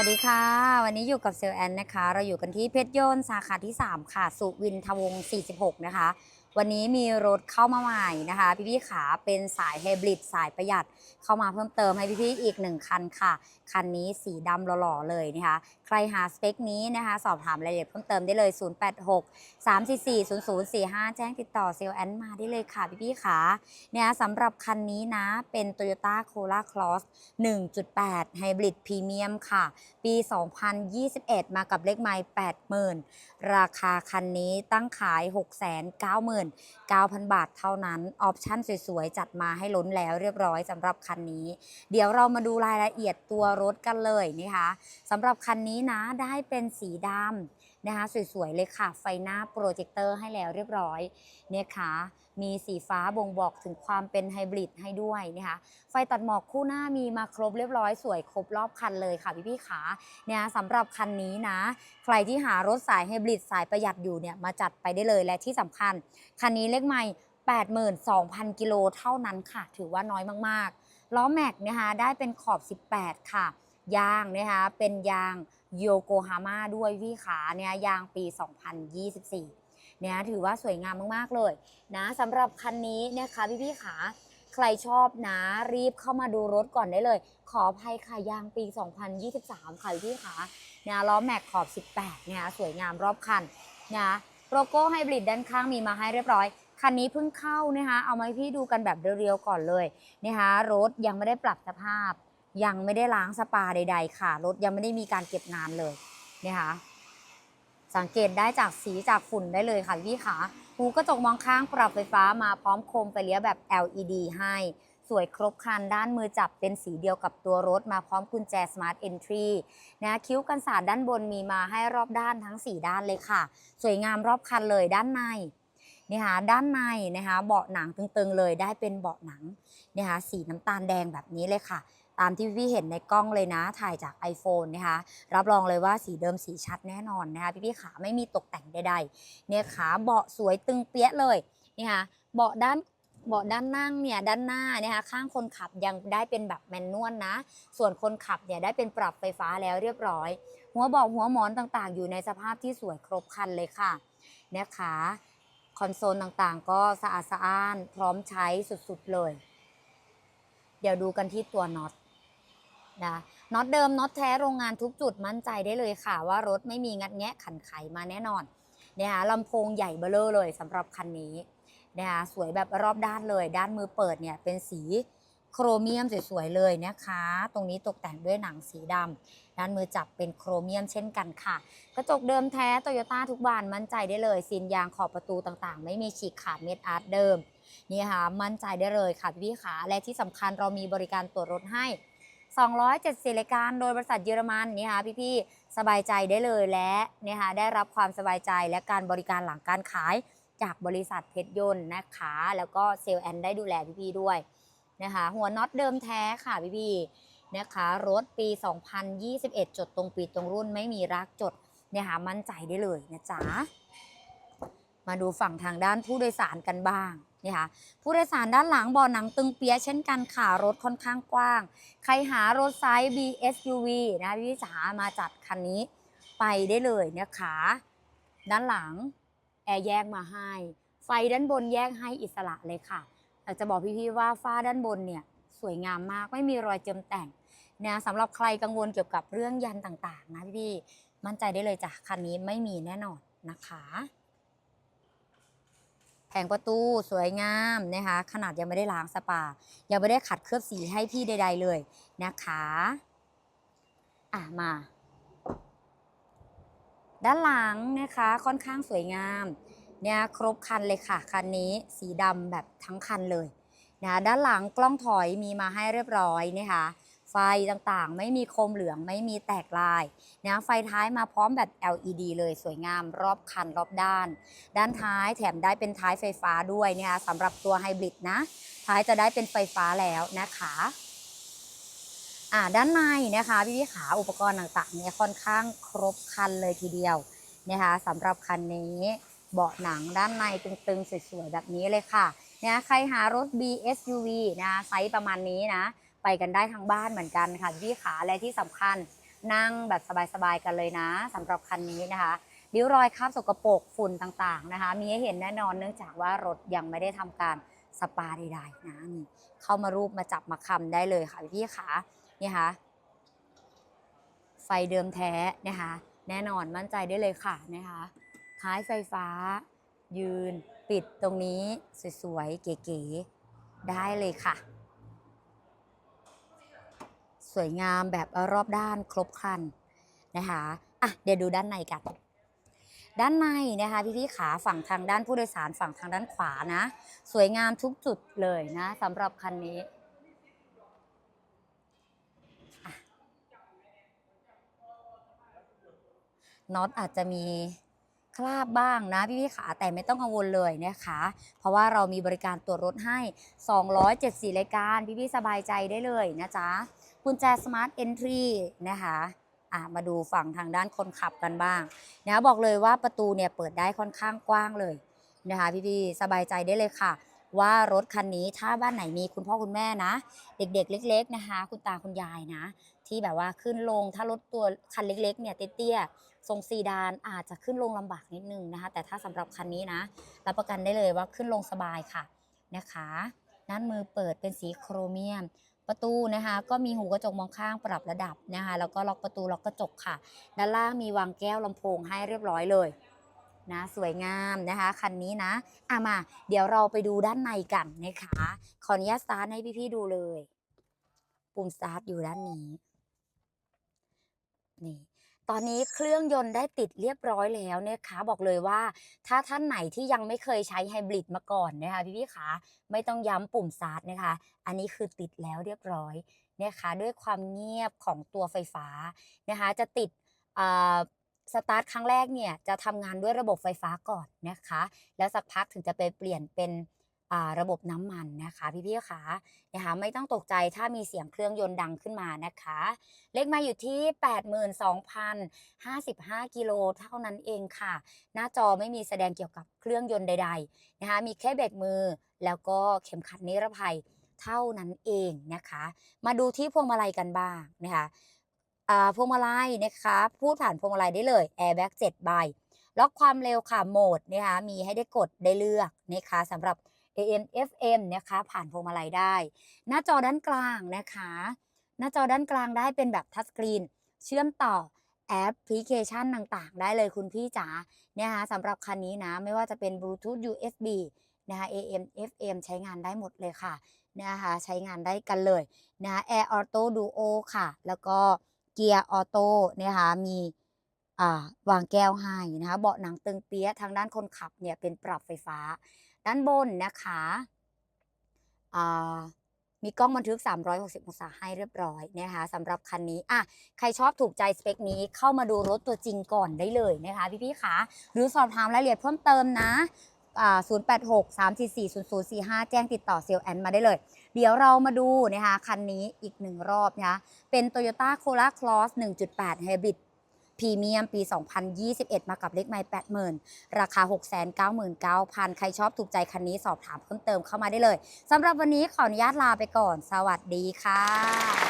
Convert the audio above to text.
วัสดีค่ะ วันนี้อยู่กับเซลแอนนะคะ เราอยู่กันที่เพชรยนต์สาขาที่ 3 ค่ะ สุวินทวงศ์46 นะคะ วันนี้มีรถเข้ามาใหม่นะคะ พี่ๆขาเป็นสายไฮบริดสายประหยัดเข้ามาเพิ่มเติมให้พี่ๆอีก 1 คันค่ะ คันนี้สีดำหล่อๆเลยนะคะใครหาสเปคนี้นะคะ สอบถามรายละเอียดเพิ่มเติมได้เลย 086 344 0045 แจ้งติดต่อเซลแอนมาได้เลยค่ะพี่ๆขาเนี่ยสำหรับคันนี้นะเป็น Toyota Corolla Cross 1.8 Hybrid Premium ค่ะ ปี 2021 มากับเลขไมล์80,000 ราคาคันนี้ตั้งขาย 699,000 บาทเท่านั้น ออปชั่นสวยๆ จัดมาให้ล้นแล้วเรียบร้อยสำหรับคันนี้ เดี๋ยวเรามาดูรายละเอียดตัวรถกันเลยนะคะสำหรับคันนี้นะได้เป็นสีดำนะคะสวยๆเลยค่ะ ไฟหน้าโปรเจคเตอร์ให้แล้วเรียบร้อยเนี่ยค่ะมีสีฟ้าบ่งบอกถึงความเป็นไฮบริดให้ด้วยนะคะไฟตัดหมอกคู่หน้ามีมาครบเรียบร้อยสวยครบรอบคันเลยค่ะพี่ๆขาเนี่ยสำหรับคันนี้นะ ใครที่หารถสายไฮบริดสายประหยัดอยู่เนี่ยมาจัดไปได้เลยและที่สำคัญ คันนี้เลขไม่82,000 กิโลเท่านั้นค่ะ ถือว่าน้อยมากๆล้อแม็กนะคะได้เป็นขอบ 18 ค่ะ ยางนะคะเป็นยาง โยโกฮาม่าด้วยพี่ขาเนี่ยยางปี 2024 เนี่ยถือว่าสวยงามมากๆเลยนะสำหรับคันนี้นะคะพี่ๆขาใครชอบนะรีบเข้ามาดูรถก่อนได้เลย ขอภัยค่ะยางปี 2023 ค่ะพี่ขาเนี่ยล้อแม็กขอบ 18 เนี่ยสวยงามรอบคันนะโลโก้ไฮบริดด้านข้างมีมาให้เรียบร้อยคันนี้เพิ่งเข้านะคะ เอามาให้พี่ดูกันแบบเรียวๆก่อนเลยนะคะรถยังไม่ได้ปรับสภาพ ยังไม่ได้ล้างสปาใด ๆ ค่ะ รถยังไม่ได้มีการเก็บงานเลยนะคะสังเกตได้จากสีจากฝุ่นได้เลยค่ะพี่ขาหูกระจกมองข้างปรับไฟฟ้ามาพร้อมโคมไฟเลี้ยวแบบ LED ให้ สวยครบครันด้านมือจับเป็นสีเดียวกับตัวรถมาพร้อมกุญแจ Smart Entry นะคิ้วกันศาสตร์ด้านบนมีมาให้รอบด้านทั้ง 4 ด้านเลยค่ะ สวยงามรอบคันเลยด้านใน นี่ค่ะด้านในนะคะเบาะหนังตึงๆเลยได้เป็นเบาะหนังนะคะสีน้ำตาลแดงแบบนี้เลยค่ะ ตามที่พี่เห็นในกล้องเลยนะ ถ่ายจาก iPhone นะคะรับรองเลยว่าสีเดิมสีชัดแน่นอนนะคะพี่ๆขาไม่มีตกแต่งใดๆเนี่ยขาเบาะสวยตึงเปี้ยเลยนี่ค่ะเบาะด้านเบาะด้านนั่งเนี่ยด้านหน้านะคะข้างคนขับยังได้เป็นแบบแมนนวลนะ ส่วนคนขับเนี่ยได้เป็นปรับไฟฟ้าแล้วเรียบร้อย หัวเบาะหัวหมอนต่างๆ อยู่ในสภาพที่สวยครบครันเลยค่ะนะคะ คอนโซลต่างๆ ก็สะอาดสะอ้าน พร้อมใช้สุดๆเลย เดี๋ยวดูกันที่ตัวน็อตนะน็อตเดิมน็อตแท้โรงงานทุกจุดมั่นใจได้เลยค่ะ ว่ารถไม่มีงัดแงะขันไขมาแน่นอนเนะคะลำโพงใหญ่เบ้อเร่อเลยสำหรับคันนี้นะคะสวยแบบรอบด้านเลย ด้านมือเปิดเนี่ยเป็นสี โครเมียมสวยๆเลยนะคะ ตรงนี้ตกแต่งด้วยหนังสีดำด้านมือจับเป็นโครเมียมเช่นกันค่ะ กระจกเดิมแท้โตโยต้าทุกบานมั่นใจได้เลยซีนยางขอบประตูต่างๆ ไม่มีฉีกขาดเม็ดอาร์ตเดิมนี่ค่ะมั่นใจได้เลยค่ะพี่ขาและที่สำคัญเรามีบริการตรวจรถให้270รายการโดยบริษัทเยอรมันนี่ค่ะพี่ๆสบายใจได้เลยและนี่ค่ะได้รับความสบายใจและการบริการหลังการขายจากบริษัทเพชรยนต์นะคะ แล้วก็เซลล์แอนได้ดูแลพี่ๆด้วย นะคะ หัวน็อตเดิมแท้ค่ะพี่ๆนะคะรถปี 2021 จดตรงปีตรงรุ่นไม่มีรักจดเนี่ยค่ะมั่นใจได้เลยนะจ๊ะมาดูฝั่งทางด้านผู้โดยสารกันบ้างนี่ค่ะผู้โดยสารด้านหลังเบาะหนังตึงเปียเช่นกันค่ะรถค่อนข้างกว้าง ใครหารถไซส์ BSUV นะพี่จ๋ามาจัดคันนี้ไปได้เลยนะคะด้านหลังแอร์แยกมาให้ ไฟด้านบนแยกให้อิสระเลยค่ะ อยากจะบอกพี่ๆว่าฝ้าด้านบนเนี่ยสวยงามมากไม่มีรอยเจิมแต่งนะสำหรับใครกังวลเกี่ยวกับเรื่องยันต่างๆ นะพี่ๆมั่นใจได้เลยจ้ะคันนี้ไม่มีแน่นอนนะคะแผงประตูสวยงามนะคะขนาดยังไม่ได้ล้างสปา ยังไม่ได้ขัดเคลือบสีให้พี่ใด ๆเลยนะคะอะมา ด้านหลังนะคะค่อนข้างสวยงาม เนี่ยครบคันเลยค่ะ คันนี้สีดำแบบทั้งคันเลยนะด้านหลังกล้องถอยมีมาให้เรียบร้อยนะคะไฟต่างๆ ไม่มีโคมเหลืองไม่มีแตกลายนะไฟท้ายมาพร้อมแบบ LED เลยสวยงามรอบคันรอบด้าน ด้านท้ายแถมได้เป็นท้ายไฟฟ้าด้วยนะคะสำหรับตัวไฮบริดนะ ท้ายจะได้เป็นไฟฟ้าแล้วนะคะอ่าด้านในนะคะพี่พี่ขาอุปกรณ์ต่างๆเนี่ยค่อนข้างครบคันเลยทีเดียวนะคะสำหรับคันนี้ เบาะหนังด้านในตึงๆ สวยๆ แบบนี้เลยค่ะเนี่ยใครหารถ BSUV นะไซส์ประมาณนี้นะ ไปกันได้ทั้งบ้านเหมือนกันค่ะพี่ขาและที่สำคัญนั่งแบบสบายๆ กันเลยนะสำหรับคันนี้นะคะริ้วรอยคราบสกปรกฝุ่นต่างๆนะคะ มีให้เห็นแน่นอนเนื่องจากว่ารถยังไม่ได้ทำการสปาใดๆนะนี่เข้ามารูปมาจับมาคำได้เลยค่ะพี่ขานี่ค่ะไฟเดิมแท้นะคะแน่นอนมั่นใจได้เลยค่ะนะคะ ท้ายไฟฟ้า ยืนปิดตรงนี้สวยๆ เก๋ๆ ได้เลยค่ะ สวยงามแบบรอบด้านครบครันนะคะอะเดี๋ยวดูด้านในกัน ด้านในนะคะพี่ๆขาฝั่งทางด้านผู้โดยสารฝั่งทางด้านขวานะ สวยงามทุกจุดเลยนะสำหรับคันนี้น็อตอาจจะมี คราบบ้างนะพี่พี่ๆขาแต่ไม่ต้องกังวลเลยนะคะ เพราะว่าเรามีบริการตรวจรถให้ 274 รายการพี่พี่ๆสบายใจได้เลยนะจ๊ะกุญแจ Smart Entry นะคะอะมาดูฝั่งทางด้านคนขับกันบ้างนะบอกเลยว่าประตูเนี่ยเปิดได้ค่อนข้างกว้างเลยนะคะพี่พี่ๆสบายใจได้เลยค่ะ ว่ารถคันนี้ถ้าบ้านไหนมีคุณพ่อคุณแม่นะ เด็กๆ เล็ก ๆนะคะ คุณตาคุณยายนะ ที่แบบว่าขึ้นลงถ้ารถตัวคันเล็กๆเนี่ยเตี้ยๆทรงซีดานอาจจะขึ้นลงลำบากนิดนึงนะคะ แต่ถ้าสำหรับคันนี้นะรับประกันได้เลยว่าขึ้นลงสบายค่ะนะคะด้านมือเปิดเป็นสีโครเมียม ประตูนะคะ ก็มีหูกระจกมองข้างปรับระดับนะคะ แล้วก็ล็อกประตูล็อกกระจกค่ะ ด้านล่างมีวางแก้วลำโพงให้เรียบร้อยเลยนะสวยงามนะคะคันนี้นะอะมา เดี๋ยวเราไปดูด้านในกันนะคะขออนุญาตสตาร์ทให้พี่ๆดูเลย ปุ่มสตาร์ทอยู่ด้านนี้ นี่ตอนนี้เครื่องยนต์ได้ติดเรียบร้อยแล้วนะคะบอกเลยว่า ถ้าท่านไหนที่ยังไม่เคยใช้ไฮบริดมาก่อนนะคะพี่พี่ขาไม่ต้องย้ำปุ่มสตาร์ทนะคะ อันนี้คือติดแล้วเรียบร้อยนะคะด้วยความเงียบของตัวไฟฟ้านะคะจะติดสตาร์ทครั้งแรกเนี่ยจะทำงานด้วยระบบไฟฟ้าก่อนนะคะ แล้วสักพักถึงจะไปเปลี่ยนเป็น ระบบน้ำมันนะคะพี่ๆคะนะคะไม่ต้องตกใจถ้ามีเสียงเครื่องยนต์ดังขึ้นมานะคะ เลขมาอยู่ที่ 82,055 กิโลเท่านั้นเองค่ะ หน้าจอไม่มีแสดงเกี่ยวกับเครื่องยนต์ใดๆนะคะมีแค่เบรกมือแล้วก็เข็มขัดนิรภัยเท่านั้นเองนะคะ มาดูที่พวงมาลัยกันบ้างนะคะพวงมาลัยนะคะพูดผ่านพวงมาลัยได้เลย airbag 7ใบล็อกความเร็วค่ะโหมดนะคะมีให้ได้กดได้เลือกนะคะสำหรับ AM FM นะคะผ่านพวงมาลัยได้ หน้าจอด้านกลางนะคะ หน้าจอด้านกลางได้เป็นแบบทัชสกรีนเชื่อมต่อแอปพลิเคชันต่างๆ ได้เลยคุณพี่จ๋าเนี่ยนะคะสำหรับคันนี้นะ ไม่ว่าจะเป็น Bluetooth USB นะคะ AM FM ใช้งานได้หมดเลยค่ะนะคะใช้งานได้กันเลยนะ Air Auto Duo ค่ะ แล้วก็เกียร์ออโต้นะคะมีวางแก้วให้นะคะเบาะหนังตึงเปี้ยทางด้านคนขับเนี่ยเป็นปรับไฟฟ้า ด้านบนนะคะมีกล้องบันทึก 360 องศาให้เรียบร้อยนะคะสำหรับคันนี้อะใครชอบถูกใจสเปคนี้เข้ามาดูรถตัวจริงก่อนได้เลยนะคะพี่ๆคะหรือสอบถามรายละเอียดเพิ่มเติมนะอ่า086 344 0045 แจ้งติดต่อเซลแอนมาได้เลย เดี๋ยวเรามาดูนะคะคันนี้อีกหนึ่งรอบนะคะเป็น Toyota Corolla Cross 1.8 Hybrid พรีเมียมปี 2021 มากับเลขไมล์80,000 ราคา 699,000 ใครชอบถูกใจคันนี้สอบถามเพิ่มเติมเข้ามาได้เลยสำหรับวันนี้ขออนุญาตลาไปก่อน สวัสดีค่ะ